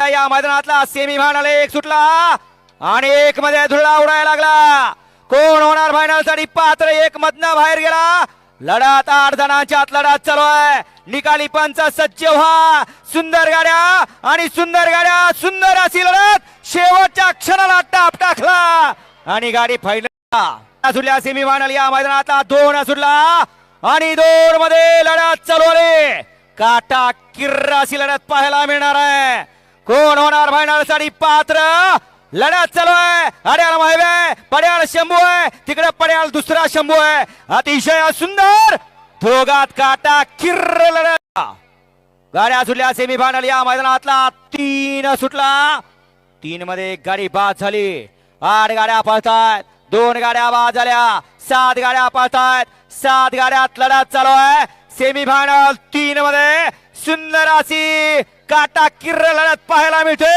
या मैदानातला semi final एक सुटला आणि एक मध्ये धुळा उडायला लागला. कोण होणार फायनलसाठी? पात्र एक मधनं बाहेर गेला. लढात आठ जणांच्या आत लढात चालू आहे. निकाली पंच सज्ज व्हा. सुंदर गाड्या आणि सुंदर गाड्या सुंदर अशी लढत. शेवटच्या क्षणाला टाप टाकला आणि गाडी फायनल सुटल्या सेमी फायनल या मैदानातला दोन सुटला आणि दोन मध्ये लढत चालू आहे काटा किर्रा अशी लढत पाहायला मिळणार आहे. कोण होणार फायनलसाठी पात्र! लढत चालू आहे. अड्याल माहिती पड्याल शंभू आहे तिकडे पड्याळ दुसरा शंभू आहे अतिशय सुंदर! दोघात काटा किर्र लढत. गाड्या सुटल्या सेमी फायनल या मैदानातला तीन सुटला. तीन मध्ये एक गाडी बाद झाली. आठ गाड्या पळतायत. दोन गाड्या बाद झाल्या. सात गाड्या पळतायत. सात गाड्यात लढत चालू आहे. सेमी फायनल तीन मध्ये सुंदर अशी काटा किर्र लढत पाहायला मिळते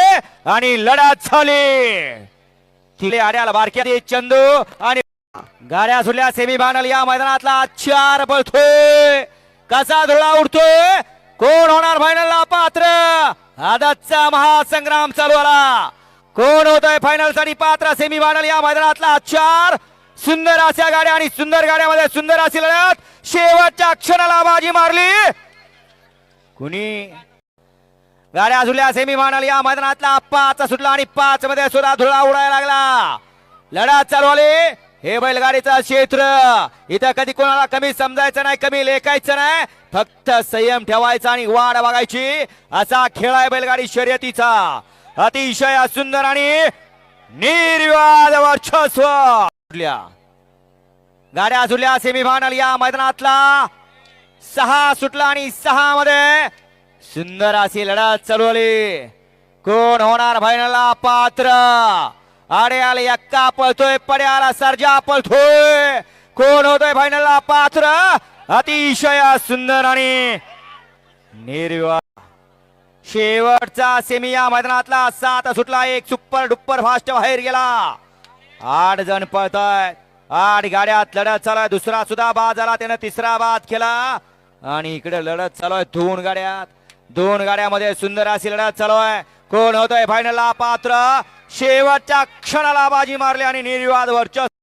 आणि लढत झाली. तिले आड्याला बारक्या चंदू आणि गाड्या सुटल्या सेमी फायनल या मैदानातला चार पळतोय कसा धुळा उडतोय? कोण होणार फायनलला पात्र. आदतचा महासंग्राम चालू आला. कोण होतोय फायनलसाठी? पात्र सेमी फायनल या मैदानातला चार. सुंदर अशा गाड्या आणि सुंदर गाड्यामध्ये सुंदर अशी लढत. शेवटच्या क्षणाला बाजी मारली. कुणी? गाड्या झुल्या सेमी फायनल या मैदानातला पाच सुटला आणि पाच मध्ये सुद्धा धुळा उडायला लागला. लढा चालू आली. हे बैलगाडीचं क्षेत्र. इथं कधी कोणाला कमी समजायचं नाही कमी लेखायचं नाही. फक्त संयम ठेवायचा आणि वाढ बघायची. असा खेळ आहे बैलगाडी शर्यतीचा. अतिशय सुंदर आणि निर्वाद वर्चस्व. सुटल्या. गाड्या झुल्या सेमी फायनल या मैदानातला सहा सुटला आणि सहा मध्ये सुंदर अशी लढत चालू आली. कोण होणार फायनलला पात्र. आड्याल एक्का पळतोय पड्याला सर्जा पळतोय. कोण होतोय फायनलला पात्र. अतिशय सुंदर आणि निर्विवाद शेवटचा सेमिया मैदानातला सात सुटला एक सुपर डुप्पर फास्ट बाहेर गेला. आठ जण पळतायत. आठ गाड्यात लढत चालू दुसरा सुद्धा बाद झाला. त्यानं तिसरा बाद केला. आणि इकडे लढत चालू आहे. दोन गाड्यात. दोन गाड्यामध्ये सुंदर अशी लढत चालू आहे. कोण होतोय फायनलला पात्र. शेवटच्या क्षणाला बाजी मारली आणि निर्विवाद वर्चस्व